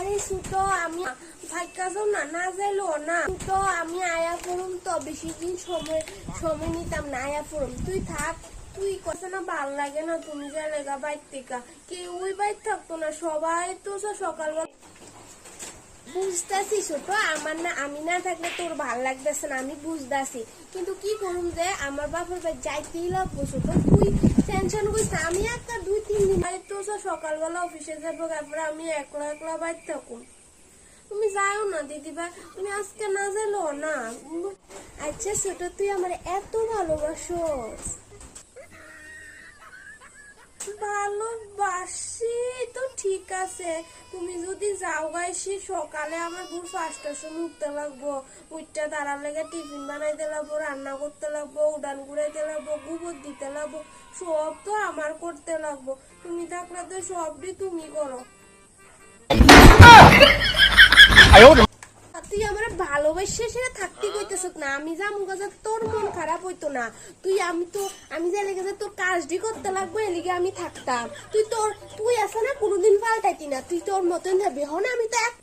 আরে সুতো, আমি যাও না না যাইলো না। তো আমি আয়া পড়ুম তো বেশি দিন সময় সময় নিতাম না, আয়া পড়ুম। তুই থাক, তুই কথা না ভালো লাগে না, তুমি যা লেগা বাইর থেকে। কেউই বাইর থাকতো না, সবাই তো সকালবেলা বুঝতেছি ছোট আমার না, আমি না থাকলে তোর ভালো লাগতেছে না, আমি বুঝতেছি। কিন্তু কি করুম যে, আমার বাপের বাড়ি যাইতেই লাগবো ছোট তুই টেনশন করিস আমি একটা দুই, তিন দিন সকালবেলা অফিসে যাব, তারপরে আমি একলা একলা বাইর থাকো তুমি যাও না, দিদি ভাই, তুমি আজকে না যাইলো না। আচ্ছা ছোট তুই আমার এত ভালোবাসি তো ঠিক আছে। তুমি যদি যাও গাইছি সকালে আমার ভোর পাঁচটার সময় উঠতে লাগবো। উঠতে তারার লেগে টিফিন বানাইতে লাগবো, রান্না করতে লাগবো, উডান ঘুরাইতে লাগবো, গোবর দিতে লাগবো, সব তো আমার করতে লাগবো। তুমি থাকলে তো সবই তুমি করো। ভালোবেসে সেটা থাকতে কইতেছ না। আমি যা মুখ তোর মন খারাপ হইতো না। তুই আমি তো আমি যা লেগেছে তোর কাজটি করতে লাগবে এলিগে আমি থাকতাম। তুই তোর তুই আছে না, কোনোদিন পাল্টাইতি না। তুই তোর মতন হ হন, আমি তো এক